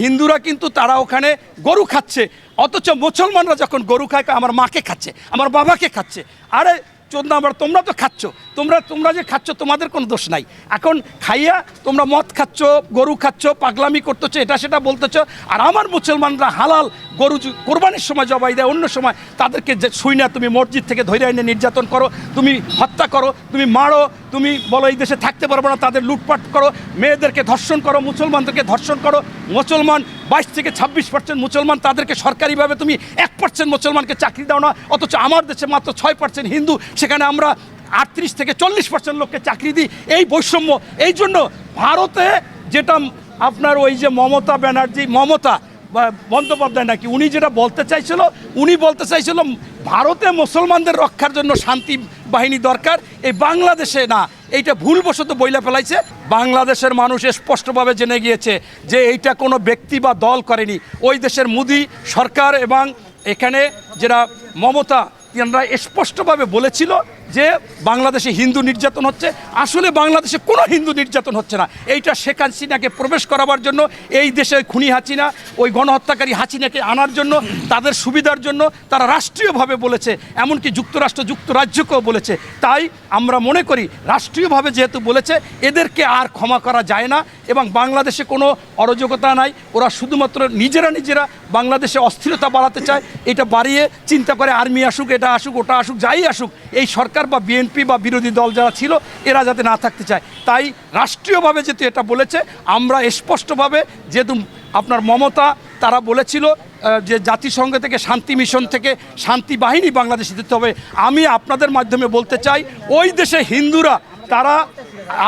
হিন্দুরা কিন্তু তারা ওখানে গরু খাচ্ছে। অথচ মুসলমানরা যখন গরু খায় আমার মাকে খাচ্ছে, আমার বাবাকে খাচ্ছে। আরে চোদ্দ নাম্বার, তোমরা তো খাচ্ছ। তোমরা তোমরা যে খাচ্ছ, তোমাদের কোনো দোষ নাই। এখন খাইয়া তোমরা মদ খাচ্ছ, গরু খাচ্ছ, পাগলামি করতেছো, এটা সেটা বলতেছো, আর আমার মুসলমানরা হালাল গরু কোরবানির সময় জবাই দেয়, অন্য সময় তাদেরকে যে না, তুমি মসজিদ থেকে ধরে এনে নির্যাতন করো, তুমি হত্যা করো, তুমি মারো, তুমি বলো এই দেশে থাকতে পারব না, তাদের লুটপাট করো, মেয়েদেরকে ধর্ষণ করো, মুসলমানদেরকে ধর্ষণ করো, মুসলমান বাইশ থেকে ছাব্বিশ পার্সেন্ট মুসলমান তাদেরকে সরকারিভাবে তুমি এক পার্সেন্ট মুসলমানকে চাকরি দাও না, অথচ আমার দেশে মাত্র ছয় পার্সেন্ট হিন্দু, সেখানে আমরা আটত্রিশ থেকে চল্লিশ পার্সেন্ট লোককে চাকরি দিই। এই বৈষম্য, এই জন্য ভারতে যেটা আপনার ওই যে মমতা ব্যানার্জি, মমতা বন্দ্যোপাধ্যায় নাকি, উনি যেটা বলতে চাইছিল, উনি বলতে চাইছিল, ভারতে মুসলমানদের রক্ষার জন্য শান্তি বাহিনী দরকার, এই বাংলাদেশে না, এইটা ভুলবশত বইলা ফেলাইছে। বাংলাদেশের মানুষ স্পষ্টভাবে জেনে গিয়েছে যে এইটা কোনো ব্যক্তি বা দল করেনি। ওই দেশের মুদি সরকার এবং এখানে যারা মমতা তিনারা স্পষ্টভাবে বলেছিল যে বাংলাদেশে হিন্দু নির্যাতন হচ্ছে, আসলে বাংলাদেশে কোনো হিন্দু নির্যাতন হচ্ছে না। এইটা শেখ হাসিনাকে প্রবেশ করাবার জন্য, এই দেশে খুনি হাসিনা, ওই গণহত্যাকারী হাসিনাকে আনার জন্য, তাদের সুবিধার জন্য তারা রাষ্ট্রীয়ভাবে বলেছে, এমনকি যুক্তরাষ্ট্র যুক্তরাজ্যকেও বলেছে। তাই আমরা মনে করি, রাষ্ট্রীয়ভাবে যেহেতু বলেছে, এদেরকে আর ক্ষমা করা যায় না এবং বাংলাদেশে কোনো অরাজকতা নাই। ওরা শুধুমাত্র নিজেরা নিজেরা বাংলাদেশে অস্থিরতা বাড়াতে চায়। এটা বাড়িয়ে চিন্তা করে, আর্মি আসুক, এটা আসুক, ওটা আসুক, যাই আসুক, এই সরকার বা বিএনপি বা বিরোধী দল যারা ছিল, এরা যাতে না থাকতে চায়। তাই রাষ্ট্রীয়ভাবে যেহেতু এটা বলেছে, আমরা স্পষ্টভাবে যেহেতু আপনার মমতা, তারা বলেছিল যে জাতিসংঘ থেকে শান্তি মিশন থেকে শান্তি বাহিনী বাংলাদেশে দিতে হবে। আমি আপনাদের মাধ্যমে বলতে চাই, ওই দেশে হিন্দুরা, তারা,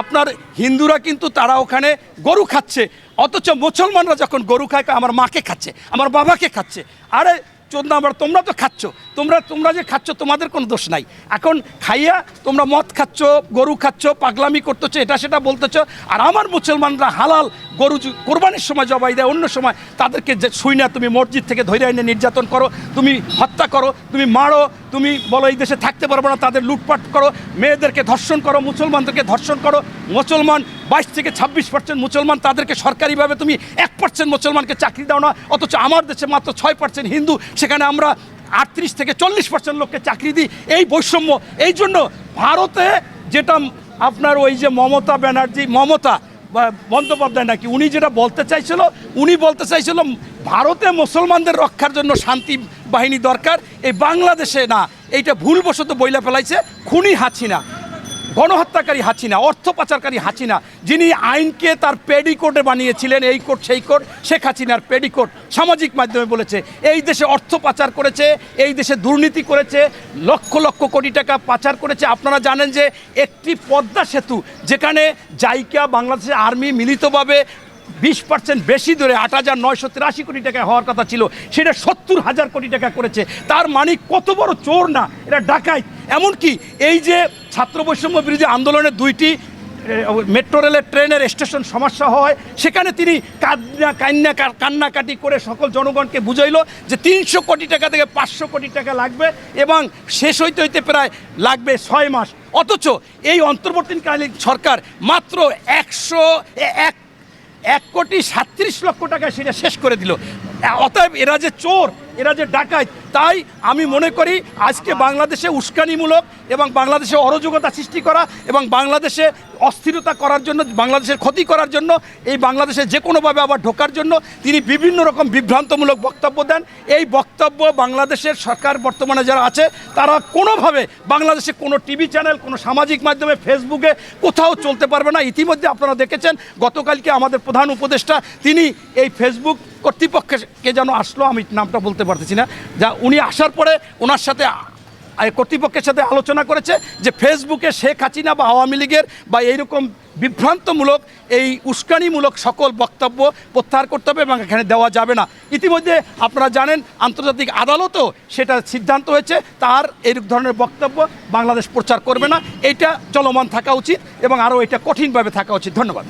আপনার হিন্দুরা কিন্তু তারা ওখানে গরু খাচ্ছে। অথচ মুসলমানরা যখন গরু খায়, আমার মাকে খাচ্ছে, আমার বাবাকে খাচ্ছে। আরে চোদ্দ নাম্বার, তোমরা তো খাচ্ছ। তোমরা তোমরা যে খাচ্ছ, তোমাদের কোনো দোষ নাই। এখন খাইয়া তোমরা মদ খাচ্ছ, গরু খাচ্ছ, পাগলামি করতেছো, এটা সেটা বলতেছো, আর আমার মুসলমানরা হালাল গরু কোরবানির সময় জবাই দেয়, অন্য সময় তাদেরকে যে শুই না তুমি মসজিদ থেকে ধরে এনে নির্যাতন করো, তুমি হত্যা করো, তুমি মারো, তুমি বলো এই দেশে থাকতে পারব না, তাদের লুটপাট করো, মেয়েদেরকে ধর্ষণ করো, মুসলমানদেরকে ধর্ষণ করো, মুসলমান বাইশ থেকে ছাব্বিশ পার্সেন্ট মুসলমান তাদেরকে সরকারিভাবে তুমি এক পার্সেন্ট মুসলমানকে চাকরি দাও না, অথচ আমার দেশে মাত্র ছয় পার্সেন্ট হিন্দু, সেখানে আমরা আটত্রিশ থেকে চল্লিশ পার্সেন্ট লোককে চাকরি দিই। এই বৈষম্য, এই জন্য ভারতে যেটা আপনার ওই যে মমতা ব্যানার্জি, মমতা বন্দ্যোপাধ্যায় নাকি, উনি যেটা বলতে চাইছিল, উনি বলতে চাইছিল, ভারতে মুসলমানদের রক্ষার জন্য শান্তি বাহিনী দরকার, এই বাংলাদেশে না, এইটা ভুলবশত বইলা ফেলাইছে, খুনি হাসিনা গণহত্যাকারী হাসিনা অর্থ পাচারকারী হাসিনা যিনি আইনকে তার পেডিকোটে বানিয়েছিলেন, এই কোর্ট, সেই কোর্ট, শেখ হাসিনার পেডিকোট সামাজিক মাধ্যমে বলেছে, এই দেশে অর্থ পাচার করেছে, এই দেশে দুর্নীতি করেছে, লক্ষ লক্ষ কোটি টাকা পাচার করেছে। আপনারা জানেন যে একটি পদ্মা সেতু, যেখানে জাইকা বাংলাদেশের আর্মি মিলিতভাবে বিশ পার্সেন্ট বেশি ধরে আট হাজার নয়শো তিরাশি কোটি টাকা হওয়ার কথা ছিল, সেটা সত্তর হাজার কোটি টাকা করেছে। তার মানে কত বড় চোর না এটা ডাকায় এমনকি এই যে ছাত্র বৈষম্য বিরোধী আন্দোলনের দুইটি মেট্রো রেলের ট্রেনের স্টেশন সমস্যা হয়, সেখানে তিনি কান্না কান্না কান্নাকাটি করে সকল জনগণকে বুঝাইল যে তিনশো কোটি টাকা থেকে পাঁচশো কোটি টাকা লাগবে এবং শেষ হইতে হইতে প্রায় লাগবে ছয় মাস। অথচ এই অন্তর্বর্তীকালীন সরকার মাত্র একশো এক এক কোটি সাত্রিশ লক্ষ টাকা সেটা শেষ করে দিল। অতএব এরা যে চোর, এরা যে ডাকায় তাই আমি মনে করি আজকে বাংলাদেশে উস্কানিমূলক এবং বাংলাদেশে অরাজকতা সৃষ্টি করা এবং বাংলাদেশে অস্থিরতা করার জন্য, বাংলাদেশের ক্ষতি করার জন্য, এই বাংলাদেশে যে কোনোভাবে আবার ঢোকার জন্য তিনি বিভিন্ন রকম বিভ্রান্তমূলক বক্তব্য দেন। এই বক্তব্য বাংলাদেশের সরকার বর্তমানে যারা আছে, তারা কোনোভাবে বাংলাদেশে কোনো টিভি চ্যানেল, কোনো সামাজিক মাধ্যমে, ফেসবুকে কোথাও চলতে পারবে না। ইতিমধ্যে আপনারা দেখেছেন, গতকালকে আমাদের প্রধান উপদেষ্টা, তিনি এই ফেসবুক কর্তৃপক্ষকে যেন আসলো, আমি নামটা বলতে পারতেছি না। যা, উনি আসার পরে ওনার সাথে কর্তৃপক্ষের সাথে আলোচনা করেছে যে ফেসবুকে শেখ হাসিনা বা আওয়ামী লীগের বা এইরকম বিভ্রান্তমূলক, এই উস্কানিমূলক সকল বক্তব্য প্রত্যাহার করতে হবে এবং এখানে দেওয়া যাবে না। ইতিমধ্যে আপনারা জানেন, আন্তর্জাতিক আদালতও সেটা সিদ্ধান্ত হয়েছে, তার এই ধরনের বক্তব্য বাংলাদেশ প্রচার করবে না। এটা চলমান থাকা উচিত এবং আরও এটা কঠিনভাবে থাকা উচিত। ধন্যবাদ।